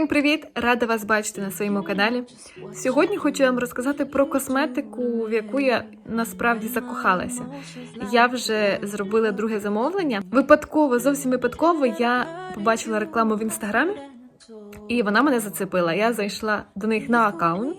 Всім привіт! Рада вас бачити на своєму каналі. Сьогодні хочу вам розказати про косметику, в яку я насправді закохалася. Я вже зробила друге замовлення. Випадково, зовсім випадково, я побачила рекламу в інстаграмі, і вона мене зацепила. Я зайшла до них на аккаунт,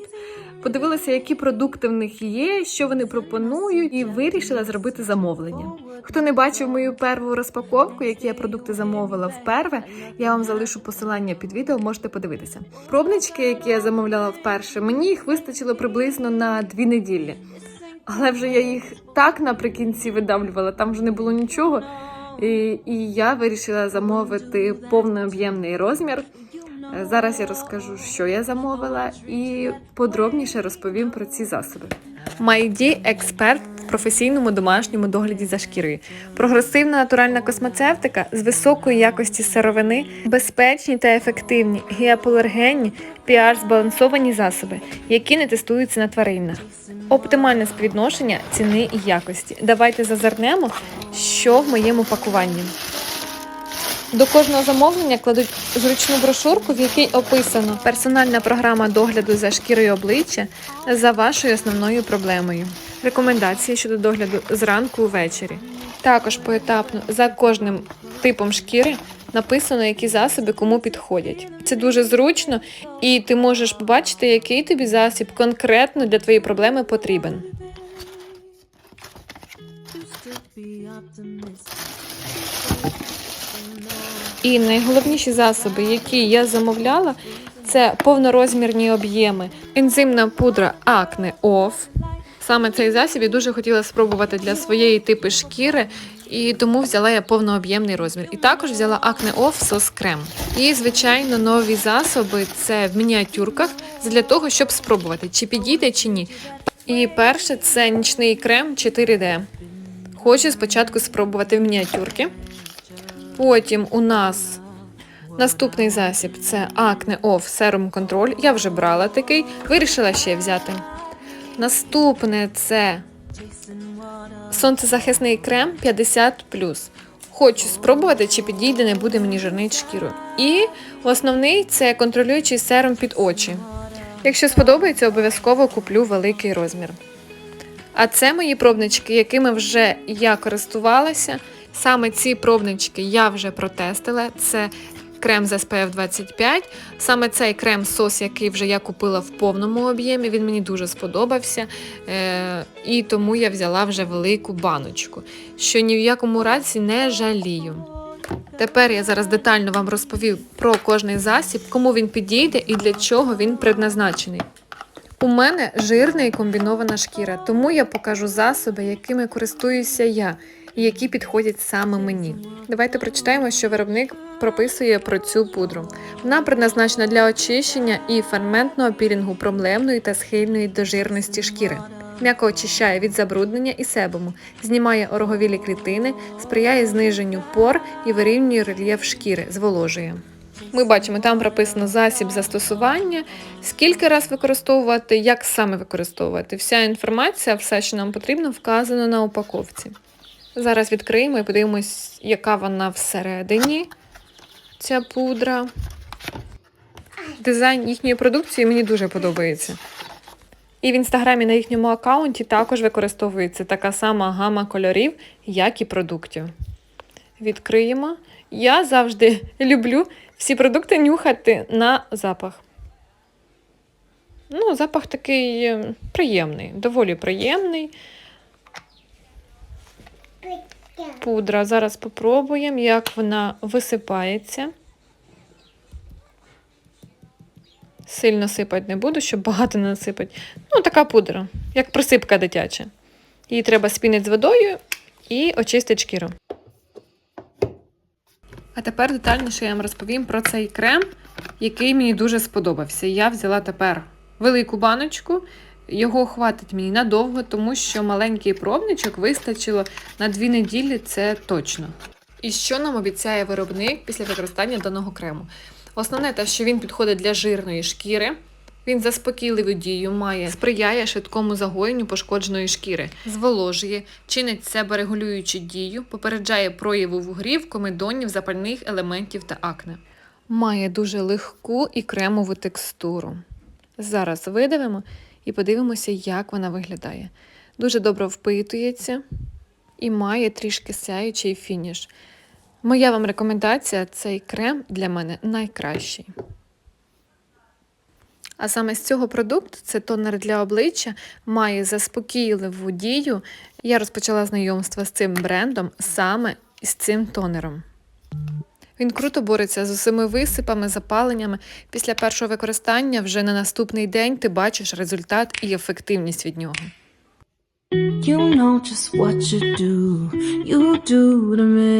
подивилася, які продукти в них є, що вони пропонують, і вирішила зробити замовлення. Хто не бачив мою перву розпаковку, які я продукти замовила вперше, я вам залишу посилання під відео, можете подивитися. Пробнички, які я замовляла вперше, мені їх вистачило приблизно на дві неділі. Але вже я їх так наприкінці видавлювала, там вже не було нічого. І, і я вирішила замовити повнооб'ємний розмір. Зараз я розкажу, що я замовила, і подробніше розповім про ці засоби. MyD – експерт в професійному домашньому догляді за шкірою. Прогресивна натуральна космецевтика з високої якості сировини, безпечні та ефективні, гіапоалергенні, pH-збалансовані засоби, які не тестуються на тваринах. Оптимальне співвідношення ціни і якості. Давайте зазирнемо, що в моєму пакуванні. До кожного замовлення кладуть зручну брошурку, в якій описано персональна програма догляду за шкірою обличчя за вашою основною проблемою. Рекомендації щодо догляду зранку увечері. Також поетапно за кожним типом шкіри написано, які засоби кому підходять. Це дуже зручно, і ти можеш побачити, який тобі засіб конкретно для твоєї проблеми потрібен. І найголовніші засоби, які я замовляла, це повнорозмірні об'єми, ензимна пудра Acne Off. Саме цей засіб я дуже хотіла спробувати для своєї типи шкіри, і тому взяла я повнооб'ємний розмір. І також взяла Acne Off сос крем. І, звичайно, нові засоби це в мініатюрках для того, щоб спробувати, чи підійде, чи ні. І перше це нічний крем 4D. Хочу спочатку спробувати в мініатюрки. Потім у нас наступний засіб це Acne Off Serum Control. Я вже брала такий, вирішила ще взяти. Наступне це сонцезахисний крем 50. Хочу спробувати, чи підійде, не буде мені жирнить шкіру. І основний це контролюючий серум під очі. Якщо сподобається, обов'язково куплю великий розмір. А це мої пробнички, якими вже я користувалася. Саме ці пробнички я вже протестила. Це крем з SPF 25. Саме цей крем-сос, який вже я купила в повному об'ємі, він мені дуже сподобався. Е- і тому я взяла вже велику баночку, що ні в якому разі не жалію. Тепер я зараз детально вам розповів про кожний засіб, кому він підійде і для чого він предназначений. У мене жирна і комбінована шкіра, тому я покажу засоби, якими користуюся я, які підходять саме мені. Давайте прочитаємо, що виробник прописує про цю пудру. Вона предназначена для очищення і ферментного пілінгу проблемної та схильної до жирності шкіри. М'яко очищає від забруднення і себуму, знімає ороговілі клітини, сприяє зниженню пор і вирівнює рельєф шкіри, зволожує. Ми бачимо, там прописано засіб застосування, скільки раз використовувати, як саме використовувати. Вся інформація, все, що нам потрібно, вказано на упаковці. Зараз відкриємо і подивимось, яка вона всередині, ця пудра. Дизайн їхньої продукції мені дуже подобається. І в інстаграмі на їхньому аккаунті також використовується така сама гама кольорів, як і продуктів. Відкриємо. Я завжди люблю всі продукти нюхати на запах. Ну, запах такий е, приємний, доволі приємний. Пудра. Зараз попробуємо, як вона висипається. Сильно сипати не буду, щоб багато не насипати. Ну, така пудра, як присипка дитяча. Її треба спінити з водою і очистити шкіру. А тепер детальніше я вам розповім про цей крем, який мені дуже сподобався. Я взяла тепер велику баночку. Його хватить мені надовго, тому що маленький пробничок вистачило на дві неділі, це точно. І що нам обіцяє виробник після використання даного крему? Основне те, що він підходить для жирної шкіри. Він заспокійливу дію має, сприяє швидкому загоєнню пошкодженої шкіри, зволожує, чинить себорегулюючу дію, попереджає прояву вугрів, комедонів, запальних елементів та акне. Має дуже легку і кремову текстуру. Зараз видавимо і подивимося, як вона виглядає. Дуже добре впитується і має трішки сяючий фініш. Моя вам рекомендація: цей крем для мене найкращий. А саме з цього продукту це тонер для обличчя, має заспокійливу дію. Я розпочала знайомство з цим брендом саме з цим тонером. Він круто бореться з усіми висипами, запаленнями. Після першого використання вже на наступний день ти бачиш результат і ефективність від нього. You know just what you do, you do to me.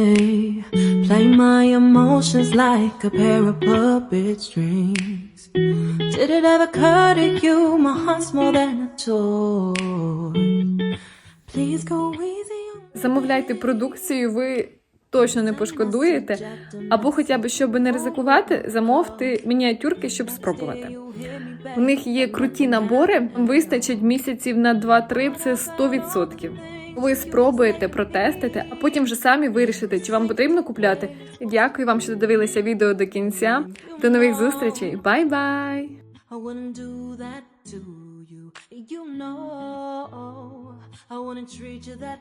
Play my emotions like a pair of puppet strings. Did it ever occur to you my heart's more than a toy? Please go easy Замовляйте продукцію, ви точно не пошкодуєте. Або хоча б, щоб не ризикувати, замовте мініатюрки, щоб спробувати. У них є круті набори, вистачить місяців на 2-3, це 100%. Ви спробуєте, протестите, а потім вже самі вирішите, чи вам потрібно купляти. Дякую вам, що додивилися відео до кінця. До нових зустрічей. Бай-бай! You know, I wouldn't treat you that